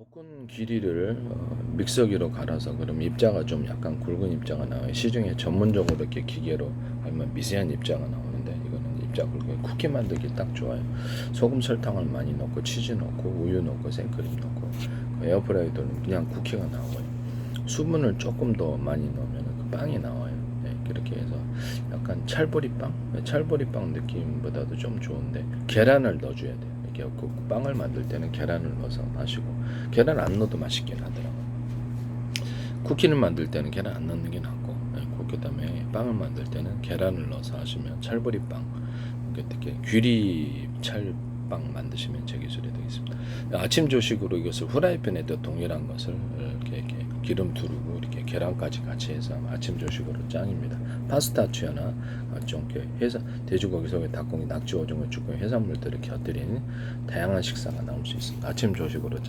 볶은 길이를 어, 믹서기로 갈아서 그럼 입자가 좀 약간 굵은 입자가 나와요. 시중에 전문적으로 이렇게 기계로 하면 미세한 입자가 나오는데 이거는 입자 굵은 쿠키 만들기 딱 좋아요. 소금 설탕을 많이 넣고 치즈 넣고 우유 넣고 생크림 넣고 그 에어프라이어는 그냥 쿠키가 나와요. 수분을 조금 더 많이 넣으면 그 빵이 나와요. 네, 그렇게 해서 약간 찰보리빵, 네, 찰보리빵 느낌보다도 좀 좋은데 계란을 넣어줘야 돼요. 그 빵을 만들 때는 계란을 넣어서 마시고 계란 안 넣어도 맛있긴 하더라고요. 쿠키를 만들 때는 계란 안 넣는 게 낫고 네, 그다음에 빵을 만들 때는 계란을 넣어서 하시면 찰보리빵 이렇게 귀리 찰빵 만드시면 제 기술이 되겠습니다. 아침 조식으로 이것을 후라이팬에도 동일한 것을 이렇게, 이렇게 기름 두르고 이렇게 계란까지 같이 해서 아침 조식으로 짱입니다. 파스타치오나 어, 좀 이렇게 해서 돼지고기 속에 닭고기, 낙지, 오징어, 쭈꾸미 해산물들을 곁들인 다양한 식사가 나올 수 있습니다. 아침 조식으로 짱.